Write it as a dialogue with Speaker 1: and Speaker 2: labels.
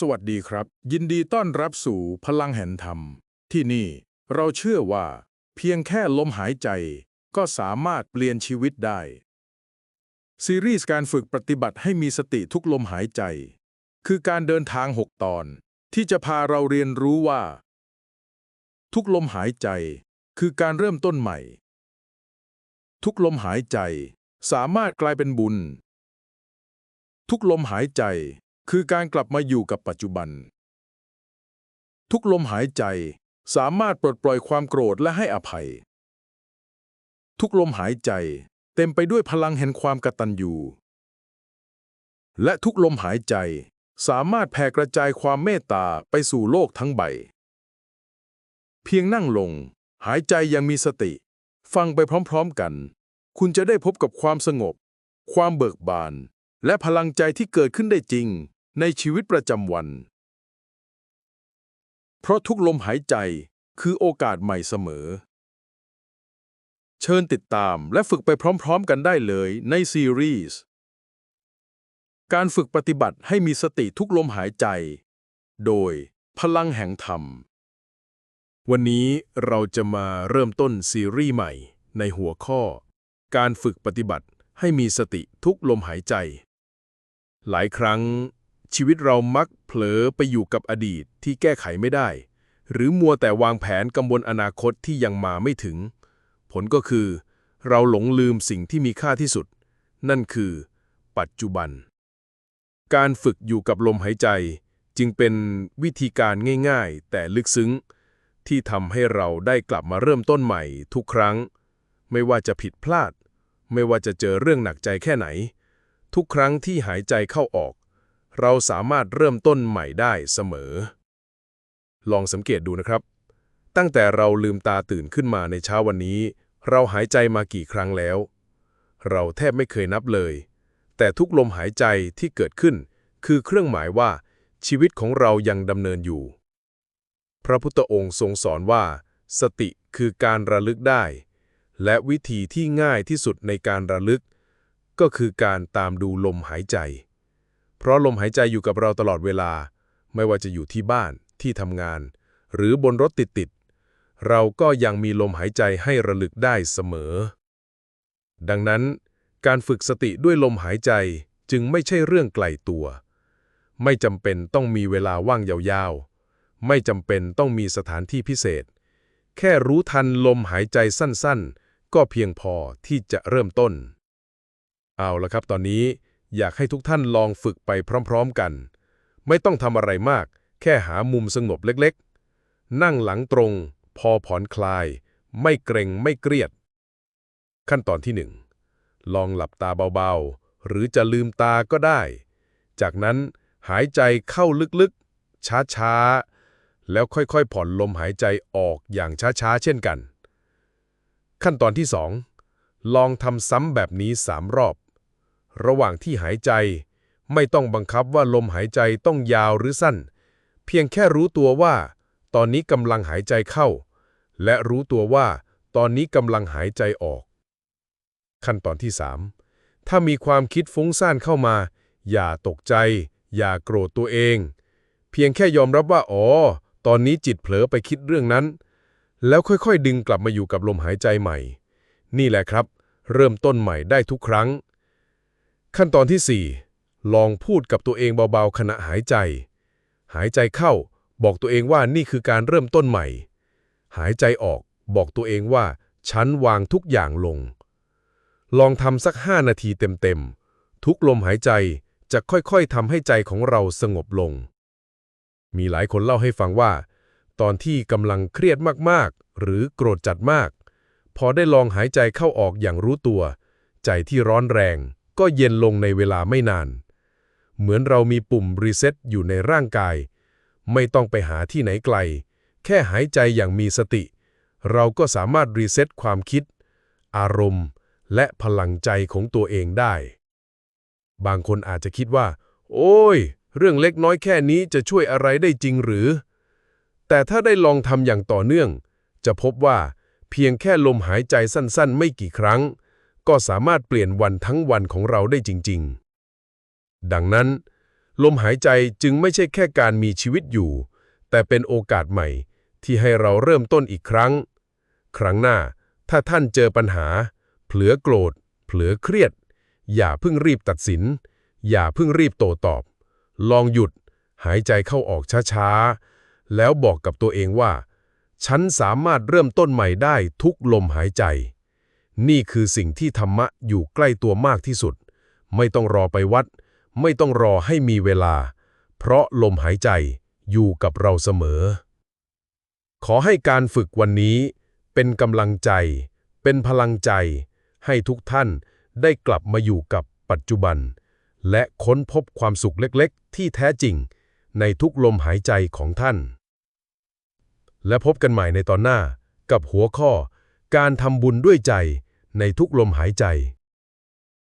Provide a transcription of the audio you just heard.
Speaker 1: สวัสดีครับ ยินดีต้อนรับสู่พลังแห่งธรรม ที่นี่เราเชื่อว่า เพียงแค่ลมหายใจ ก็สามารถเปลี่ยนชีวิตได้ ซีรีส์การฝึกปฏิบัติให้มีสติทุกลมหายใจ คือการเดินทาง 6 ตอน ที่จะพาเราเรียนรู้ว่า ทุกลมหายใจ คือการเริ่มต้นใหม่ ทุกลมหายใจ สามารถกลายเป็นบุญ ทุกลมหายใจ คือการกลับมาอยู่กับปัจจุบัน ทุกลมหายใจสามารถปลดปล่อยความโกรธและให้อภัย ทุกลมหายใจเต็มไปด้วยพลังแห่งความกตัญญูและทุกลมหายใจสามารถแผ่กระจายความเมตตาไปสู่โลกทั้งใบ เพียงนั่งลง หายใจยังมีสติ ฟังไปพร้อมๆกัน คุณจะได้พบกับความสงบ ความเบิกบาน และพลังใจที่เกิดขึ้นได้จริง ในชีวิตประจำวัน เพราะทุกลมหายใจคือโอกาสใหม่เสมอ เชิญติดตามและฝึกไปพร้อมๆกันได้เลยในซีรีส์ การฝึกปฏิบัติให้มีสติทุกลมหายใจ โดยพลังแห่งธรรม วันนี้เราจะมาเริ่มต้นซีรีส์ใหม่ในหัวข้อ การฝึกปฏิบัติให้มีสติทุกลมหายใจ หลายครั้ง ชีวิตเรามักเผลอไปอยู่กับอดีตที่แก้ไขไม่ได้ หรือมัวแต่วางแผนกำบนอนาคตที่ยังมาไม่ถึง ผลก็คือ เราหลงลืมสิ่งที่มีค่าที่สุด นั่นคือ ปัจจุบัน การฝึกอยู่กับลมหายใจ จึงเป็นวิธีการง่ายๆ แต่ลึกซึ้ง ที่ทำให้เราได้กลับมาเริ่มต้นใหม่ทุกครั้ง ไม่ว่าจะผิดพลาด ไม่ว่าจะเจอเรื่องหนักใจแค่ไหน ทุกครั้งที่หายใจเข้าออก เราสามารถเริ่มต้นใหม่ได้เสมอ ลองสังเกตดูนะครับ ตั้งแต่เราลืมตาตื่นขึ้นมาในเช้าวันนี้ เราหายใจมากี่ครั้งแล้ว เราแทบไม่เคยนับเลย แต่ทุกลมหายใจที่เกิดขึ้น คือเครื่องหมายว่า ชีวิตของเรายังดำเนินอยู่ พระพุทธองค์ทรงสอนว่า สติคือการระลึกได้ และวิธีที่ง่ายที่สุดในการระลึก ก็คือการตามดูลมหายใจ เพราะลมหายใจอยู่กับเราตลอดเวลา ไม่ว่าจะอยู่ที่บ้านที่ทำงาน หรือบนรถติดๆเราก็ยังมีลมหายใจให้ระลึกได้เสมอ ดังนั้น การฝึกสติด้วยลมหายใจจึงไม่ใช่เรื่องไกลตัว ไม่จำเป็นต้องมีเวลาว่างยาวๆ ไม่จำเป็นต้องมีสถานที่พิเศษ แค่รู้ทันลมหายใจสั้นๆ ก็เพียงพอที่จะเริ่มต้น เอาละครับตอนนี้ อยากให้ทุกท่านลองฝึกไปพร้อมๆกัน ไม่ต้องทำอะไรมาก แค่หามุมสงบเล็กๆ นั่งหลังตรง พอผ่อนคลาย ไม่เกรงไม่เกลียด ขั้นตอนที่หนึ่งลองหลับตาเบาๆ หรือจะลืมตาก็ได้ จากนั้นหายใจเข้าลึกๆ ช้าๆ แล้วค่อยๆ ผ่อนลมหายใจออกอย่างช้าๆ เช่นกัน ขั้นตอนที่สองลองทำซ้ำแบบนี้สามรอบ ระหว่างที่หายใจ ไม่ต้องบังคับว่าลมหายใจต้องยาวหรือสั้น เพียงแค่รู้ตัวว่า ตอนนี้กำลังหายใจเข้า และรู้ตัวว่า ตอนนี้กำลังหายใจออก ขั้นตอนที่ 3 ถ้ามีความคิดฟุ้งซ่านเข้ามา อย่าตกใจ อย่าโกรธตัวเอง เพียงแค่ยอมรับว่าอ๋อ ตอนนี้จิตเผลอไปคิดเรื่องนั้น แล้วค่อยๆ ดึงกลับมาอยู่กับลมหายใจใหม่ นี่แหละครับ เริ่มต้นใหม่ได้ทุกครั้ง ขั้นตอนที่ 4 ลองพูดกับตัวเองเบาๆขณะหายใจ หายใจเข้า บอกตัวเองว่านี่คือการเริ่มต้นใหม่ หายใจออก บอกตัวเองว่า ฉันวางทุกอย่างลง ลองทำสัก 5 นาทีเต็มๆ ทุกลมหายใจจะค่อยๆทำให้ใจของเราสงบลง มีหลายคนเล่าให้ฟังว่า ตอนที่กำลังเครียดมากๆ หรือโกรธจัดมาก พอได้ลองหายใจเข้าออกอย่างรู้ตัว ใจที่ร้อนแรง ก็เย็นลงในเวลาไม่นาน เหมือนเรามีปุ่มรีเซ็ตอยู่ในร่างกาย ไม่ต้องไปหาที่ไหนไกล แค่หายใจอย่างมีสติ เราก็สามารถรีเซ็ตความคิด อารมณ์ และพลังใจของตัวเองได้ บางคนอาจจะคิดว่า โอ้ย เรื่องเล็กน้อยแค่นี้จะช่วยอะไรได้จริงหรือ แต่ถ้าได้ลองทำอย่างต่อเนื่อง จะพบว่าเพียงแค่ลมหายใจสั้นๆ ไม่กี่ครั้ง ก็สามารถเปลี่ยนวันทั้งวันของเราได้จริง ๆ ดังนั้น
Speaker 2: ลมหายใจจึงไม่ใช่แค่การมีชีวิตอยู่ แต่เป็นโอกาสใหม่ที่ให้เราเริ่มต้นอีกครั้ง ครั้งหน้า ถ้าท่านเจอปัญหา เผลอโกรธ เผลอเครียด อย่าเพิ่งรีบตัดสิน อย่าเพิ่งรีบโตตอบ ลองหยุด หายใจเข้าออกช้าๆ แล้วบอกกับตัวเองว่า ฉันสามารถเริ่มต้นใหม่ได้ทุกลมหายใจ นี่คือสิ่งที่ธรรมะอยู่ใกล้ตัวมากที่สุด ไม่ต้องรอไปวัด ไม่ต้องรอให้มีเวลา เพราะลมหายใจอยู่กับเราเสมอ ขอให้การฝึกวันนี้ เป็นกำลังใจ เป็นพลังใจ ให้ทุกท่านได้กลับมาอยู่กับปัจจุบัน และค้นพบความสุขเล็กๆ ที่แท้จริง ในทุกลมหายใจของท่าน และพบกันใหม่ในตอนหน้ากับหัวข้อ การทำบุญด้วยใจในทุกลมหายใจ